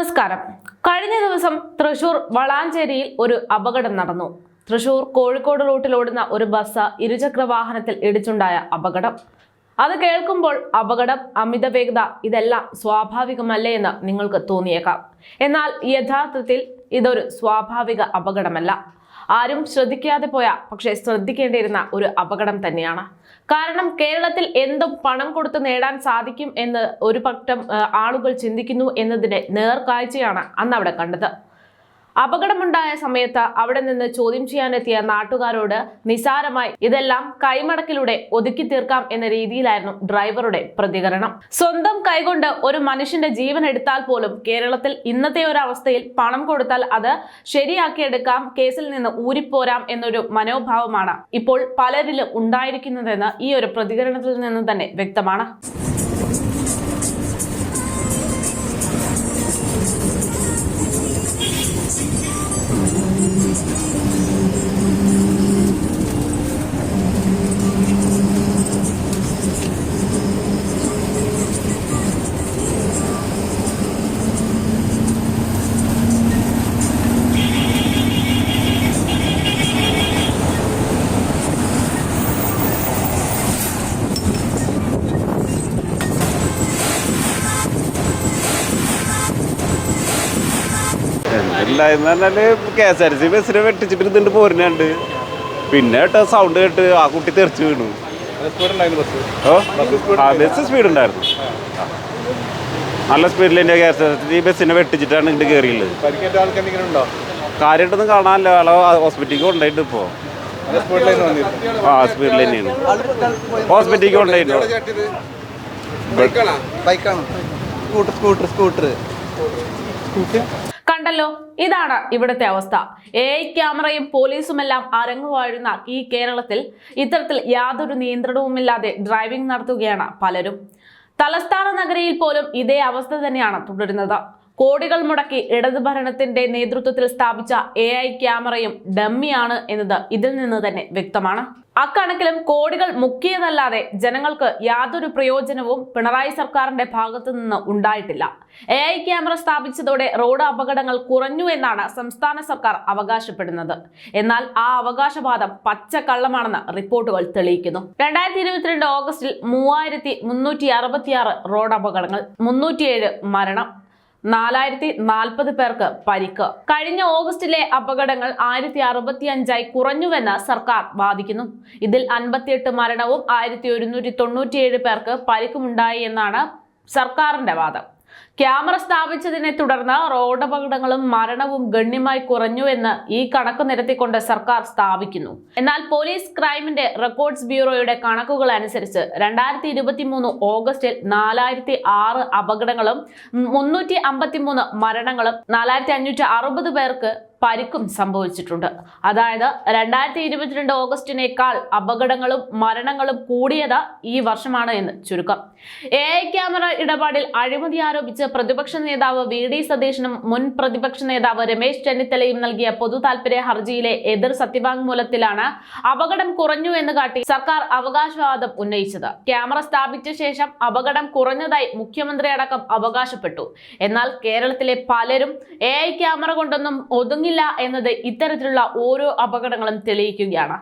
നമസ്കാരം. കഴിഞ്ഞ ദിവസം തൃശൂർ വളാഞ്ചേരിയിൽ ഒരു അപകടം നടന്നു. തൃശൂർ കോഴിക്കോട് റൂട്ടിൽ ഓടുന്ന ഒരു ബസ് ഇരുചക്ര വാഹനത്തിൽ ഇടിച്ചുണ്ടായ അപകടം. അത് കേൾക്കുമ്പോൾ അപകടം അമിത വേഗത ഇതെല്ലാം സ്വാഭാവികമല്ലേ എന്ന് നിങ്ങൾക്ക് തോന്നിയേക്കാം. എന്നാൽ യഥാർത്ഥത്തിൽ ഇതൊരു സ്വാഭാവിക അപകടമല്ല. ആരും ശ്രദ്ധിക്കാതെ പോയ പക്ഷേ ശ്രദ്ധിക്കേണ്ടിയിരുന്ന ഒരു അപകടം തന്നെയാണ്. കാരണം കേരളത്തിൽ എന്തും പണം കൊടുത്ത് നേടാൻ സാധിക്കും എന്ന് ഒരു പക്ഷം ആളുകൾ ചിന്തിക്കുന്നു എന്നതിന്റെ നേർക്കാഴ്ചയാണ് അന്ന് അവിടെ കണ്ടത്. അപകടമുണ്ടായ സമയത്ത് അവിടെ നിന്ന് ചോദ്യം ചെയ്യാനെത്തിയ നാട്ടുകാരോട് നിസാരമായി ഇതെല്ലാം കൈമടക്കിലൂടെ ഒതുക്കി തീർക്കാം എന്ന രീതിയിലായിരുന്നു ഡ്രൈവറുടെ പ്രതികരണം. സ്വന്തം കൈകൊണ്ട് ഒരു മനുഷ്യന്റെ ജീവൻ എടുത്താൽ പോലും കേരളത്തിൽ ഇന്നത്തെ ഒരു അവസ്ഥയിൽ പണം കൊടുത്താൽ അത് ശരിയാക്കിയെടുക്കാം കേസിൽ നിന്ന് ഊരിപ്പോരാം എന്നൊരു മനോഭാവമാണ് ഇപ്പോൾ പലരിലും ഉണ്ടായിരിക്കുന്നതെന്ന് ഈ ഒരു പ്രതികരണത്തിൽ നിന്ന് തന്നെ വ്യക്തമാണ്. എന്ന് പറഞ്ഞാൽ കെ എസ് ആർ സി ബസ്സിനെ വെട്ടിച്ചിട്ട് ഇതിണ്ട് പോരുന്നുണ്ട്. പിന്നെ കേട്ടോ സൗണ്ട് കേട്ട് ആ കുട്ടി തെറിച്ച് വീണു. ഓ ആ ബസ് സ്പീഡ് ഉണ്ടായിരുന്നു. നല്ല സ്പീഡിൽ തന്നെ കെ എസ് ആർ സി ബസ്സിനെ വെട്ടിച്ചിട്ടാണ് ഇങ്ങോട്ട് കയറിയുള്ളത് കാര്യമായിട്ടൊന്നും കാണാനല്ലോ. ആളെ ഹോസ്പിറ്റലിൽ കൊണ്ടുപോയിട്ട് ഇപ്പോൾ ആ സ്പീഡിൽ തന്നെയാണ്. ഹോസ്പിറ്റലിൽ കൊണ്ടുപോയിട്ട് ബൈക്കാണോ സ്കൂട്ടർ സ്കൂട്ടർ സ്കൂട്ടർ സ്കൂട്ടർ കണ്ടല്ലോ? ഇതാണ് ഇവിടുത്തെ അവസ്ഥ. എ ഐ ക്യാമറയും പോലീസുമെല്ലാം അരങ്ങുവാഴുന്ന ഈ കേരളത്തിൽ ഇത്തരത്തിൽ യാതൊരു നിയന്ത്രണവുമില്ലാതെ ഡ്രൈവിംഗ് നടത്തുകയാണ് പലരും. തലസ്ഥാന നഗരിയിൽ പോലും ഇതേ അവസ്ഥ തന്നെയാണ് തുടരുന്നത്. കോടികൾ മുടക്കി ഇടത് ഭരണത്തിന്റെ നേതൃത്വത്തിൽ സ്ഥാപിച്ച എ ഐ ക്യാമറയും ഡമ്മിയാണ് എന്നത് ഇതിൽ നിന്ന് തന്നെ വ്യക്തമാണ്. അക്കണക്കിലും കോടികൾ മുക്കിയതല്ലാതെ ജനങ്ങൾക്ക് യാതൊരു പ്രയോജനവും പിണറായി സർക്കാരിന്റെ ഭാഗത്തു നിന്ന് ഉണ്ടായിട്ടില്ല. എ ഐ ക്യാമറ സ്ഥാപിച്ചതോടെ റോഡ് അപകടങ്ങൾ കുറഞ്ഞു എന്നാണ് സംസ്ഥാന സർക്കാർ അവകാശപ്പെടുന്നത്. എന്നാൽ ആ അവകാശവാദം പച്ചക്കള്ളമാണെന്ന് റിപ്പോർട്ടുകൾ തെളിയിക്കുന്നു. രണ്ടായിരത്തി ഇരുപത്തിരണ്ട് ഓഗസ്റ്റിൽ മൂവായിരത്തി മുന്നൂറ്റി അറുപത്തിയാറ് റോഡ് അപകടങ്ങൾ മുന്നൂറ്റിയേഴ് മരണം നാലായിരത്തി നാൽപ്പത് പേർക്ക് പരിക്ക്. കഴിഞ്ഞ ഓഗസ്റ്റിലെ അപകടങ്ങൾ ആയിരത്തി അറുപത്തി അഞ്ചായി കുറഞ്ഞുവെന്ന് സർക്കാർ വാദിക്കുന്നു. ഇതിൽ അൻപത്തിയെട്ട് മരണവും ആയിരത്തി ഒരുന്നൂറ്റി തൊണ്ണൂറ്റിയേഴ് പേർക്ക് പരിക്കുമുണ്ടായി എന്നാണ് സർക്കാരിന്റെ വാദം. ക്യാമറ സ്ഥാപിച്ചതിനെ തുടർന്ന് റോഡപകടങ്ങളും മരണവും ഗണ്യമായി കുറഞ്ഞു എന്ന് ഈ കണക്ക് നിരത്തിക്കൊണ്ട് സർക്കാർ സ്ഥാപിക്കുന്നു. എന്നാൽ പോലീസ് ക്രൈമിന്റെ റെക്കോർഡ്സ് ബ്യൂറോയുടെ കണക്കുകൾ അനുസരിച്ച് രണ്ടായിരത്തി ഇരുപത്തി മൂന്ന് ഓഗസ്റ്റിൽ നാലായിരത്തി ആറ് അപകടങ്ങളും മുന്നൂറ്റി അമ്പത്തി മൂന്ന് മരണങ്ങളും നാലായിരത്തി അഞ്ഞൂറ്റി അറുപത് പേർക്ക് പരിക്കും സംഭവിച്ചിട്ടുണ്ട്. അതായത് രണ്ടായിരത്തി ഇരുപത്തിരണ്ട് ഓഗസ്റ്റിനേക്കാൾ അപകടങ്ങളും മരണങ്ങളും കൂടിയത് ഈ വർഷമാണ് എന്ന് ചുരുക്കം. എ ഐ ക്യാമറ ഇടപാടിൽ അഴിമതി ആരോപിച്ച് പ്രതിപക്ഷ നേതാവ് വി ഡി സതീശനും മുൻ പ്രതിപക്ഷ നേതാവ് രമേശ് ചെന്നിത്തലയും നൽകിയ പൊതു താൽപര്യ ഹർജിയിലെ എതിർ സത്യവാങ്മൂലത്തിലാണ് അപകടം കുറഞ്ഞു എന്ന് കാട്ടി സർക്കാർ അവകാശവാദം ഉന്നയിച്ചത്. ക്യാമറ സ്ഥാപിച്ച ശേഷം അപകടം കുറഞ്ഞതായി മുഖ്യമന്ത്രി അടക്കം അവകാശപ്പെട്ടു. എന്നാൽ കേരളത്തിലെ പലരും എ ഐ ക്യാമറ കൊണ്ടൊന്നും ഒതുങ്ങില്ല എന്നത് ഇത്തരത്തിലുള്ള ഓരോ അപകടങ്ങളും തെളിയിക്കുകയാണ്.